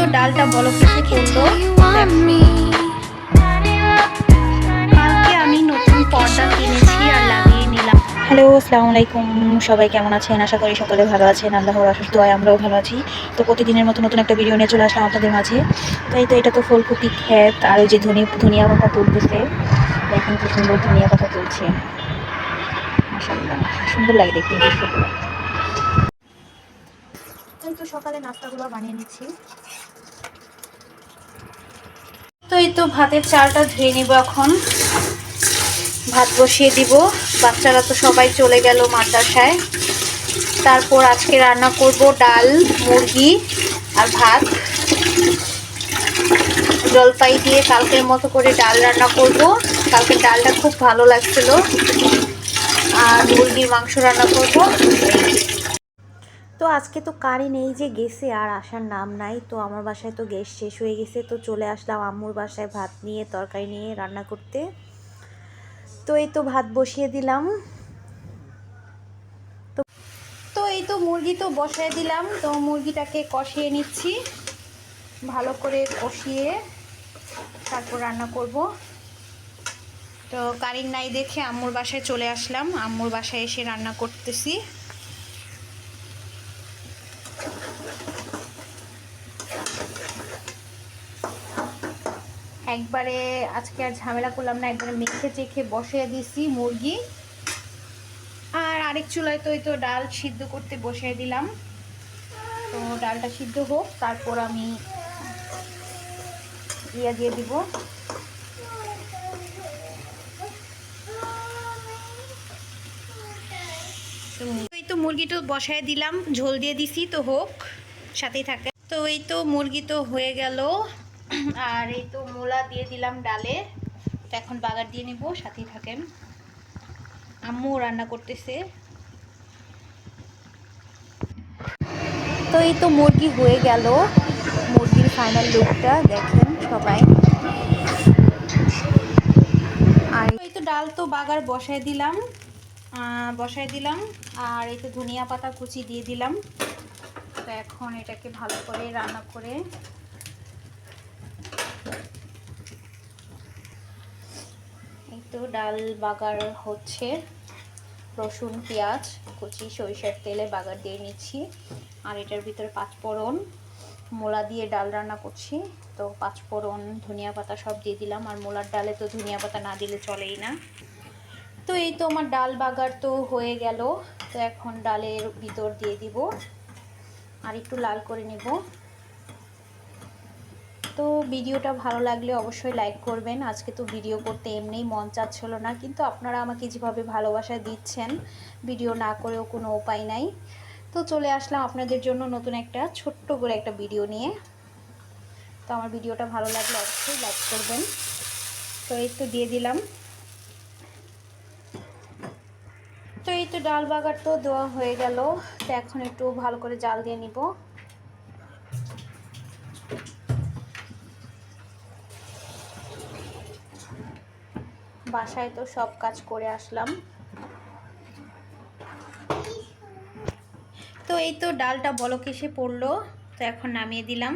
তো ডালটা বলো কিছু করল কালকে আমি নতুন পর্দা কিনেছি আর লাগিয়ে নিলাম। হ্যালো, আসসালামু আলাইকুম। সবাই কেমন আছেন? আশা করি সকলে ভালো আছেন। আল্লাহর অসুস্থ দোয়ায় আমরাও ভালো আছি। তো প্রতিদিনের মতো নতুন একটা ভিডিও নিয়ে চলে আসলাম আপনাদের মাঝে। তাই তো এটা তো ফুলকপি ক্ষেত আর ওই যে ধনি ধনিয়া পাতা তুলতেছে। দেখেন কি সুন্দর ধনিয়া পাতা তুলছে। মাশাআল্লাহ, সুন্দর লাগে দেখতে। তো সকালে নাস্তাগুলো বানিয়ে নিচ্ছি। তো এই তো ভাতের চালটা ধুয়ে নিব এখন। ভাত বসিয়ে দিব। বাচ্চারা তো সবাই চলে গেল মাদ্রাসায়। তারপর আজকে রান্না করব ডাল, মুরগি আর ভাত। জলপাই দিয়ে কালকের মতো করে ডাল রান্না করব। কালকে ডালটা খুব ভালো লাগছিল। আর মুরগির মাংস রান্না করব। তো আজকে তো কারি নেই যে গেছে, আর আসার নাম নাই। তো আমার বাসায় তো গ্যাস শেষ হয়ে গেছে, তো চলে আসলাম আম্মুর বাসায় ভাত নিয়ে, তরকারি নিয়ে, রান্না করতে। তো এই তো ভাত বসিয়ে দিলাম। তো তো এই তো মুরগি তো বসিয়ে দিলাম, তো মুরগিটাকে কষিয়ে নিচ্ছি। ভালো করে কষিয়ে তারপর রান্না করব। তো কারিন নাই দেখে আম্মুর বাসায় চলে আসলাম, আম্মুর বাসায় এসে রান্না করতেছি। একবারে আজকে আর ঝামেলা করলাম না, একবারে মেখে চেখে বসিয়ে দিছি মুরগি। আর আরেক চুলায় তো ওই তো ডাল সিদ্ধ করতে বসিয়ে দিলাম। তো ডালটা সিদ্ধ হোক, তারপর আমি ইয়া দিয়ে দিব। তো এই তো বসায় দিলাম, ঝোল দিয়ে দিছি, তো হোক, সাথেই থাকে। তো এই তো মুরগি তো হয়ে গেল। আর এই তো মূলা দিয়ে দিলাম ডালে। এখন বাগার দিয়ে নিব, সাথেই থাকেন। আম্মু রান্না করতেছে। তো এই তো মুরগি হয়ে গেল। মুরগির ফাইনাল লুকটা দেখেন সবাই। আর এই তো ডাল তো বাগার বসায় দিলাম। বসায় দিলাম। আর এই তো ধনিয়া পাতা কুচি দিয়ে দিলাম। তো এখন এটাকে ভালো করে রান্না করে এই তো ডাল বাগার হচ্ছে। রসুন, পেঁয়াজ, কুচি, সরিষার তেলে বাগার দিয়ে নিচ্ছি। আর এটার ভিতরে পাঁচফোড়ন মোলা দিয়ে ডাল রান্না করছি। তো পাঁচফোড়ন ধনিয়া পাতা সব দিয়ে দিলাম। আর মোলার ডালে তো ধনিয়া পাতা না দিলে চলেই না। তো এই তো আমার ডাল বাগার তো হয়ে গেল। তো এখন ডালের ভিতর দিয়ে দিব। আর একটু লাল করে নেব। তো ভিডিওটা ভালো লাগলে অবশ্যই লাইক করবেন। আজকে তো ভিডিও করতে এমনিই মন চাচ্ছিল না, কিন্তু আপনারা আমাকে যেভাবে ভালোবাসা দিচ্ছেন ভিডিও না করেও কোনো উপায় নাই। তো চলে আসলাম আপনাদের জন্য নতুন একটা, ছোট্ট করে একটা ভিডিও নিয়ে। তো আমার ভিডিওটা ভালো লাগলে অবশ্যই লাইক করবেন। তো এই তো দিয়ে দিলাম। তো এই তো ডাল বাগার তো দেওয়া হয়ে গেল। তো এখন একটু ভালো করে জাল দিয়ে নিব। বাসায় তো সব কাজ করে আসলাম। তো এই তো ডালটা বলক এসে পড়ল, তো এখন নামিয়ে দিলাম।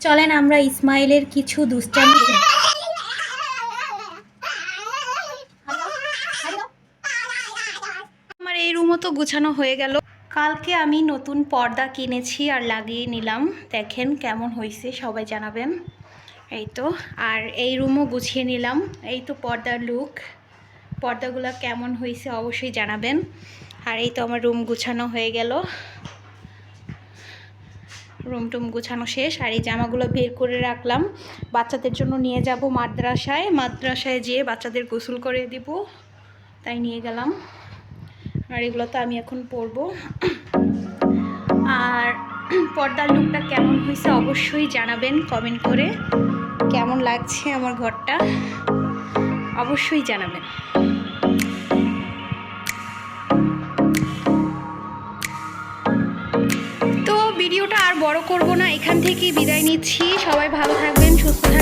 চলেন আমরা ইসমাইলের কিছু দুষ্টামি আমার এই রুমও তো গুছানো হয়ে গেল। কালকে আমি নতুন পর্দা কিনেছি আর লাগিয়ে নিলাম। দেখেন কেমন হয়েছে সবাই জানাবেন। এই তো, আর এই রুমও গুছিয়ে নিলাম। এই তো পর্দার লুক পর্দাগুলো কেমন হয়েছে অবশ্যই জানাবেন। আর এই তো আমার রুম গুছানো হয়ে গেল। রুম টুম গুছানো শেষ। আর এই জামাগুলো বের করে রাখলাম। বাচ্চাদের জন্য নিয়ে যাব মাদ্রাসায়। মাদ্রাসায় যেয়ে বাচ্চাদের গোসল করে দিব। তাই নিয়ে গেলাম। আর এগুলো তো আমি এখন পরবো। আর পর্দার লুকটা কেমন হয়েছে অবশ্যই জানাবেন কমেন্ট করে। কেমন লাগছে আমার ঘরটা? অবশ্যই জানাবেন। তো ভিডিওটা আর বড় করব না, এখান থেকেই বিদায় নিচ্ছি। সবাই ভালো থাকবেন, সুস্থ থাকবেন।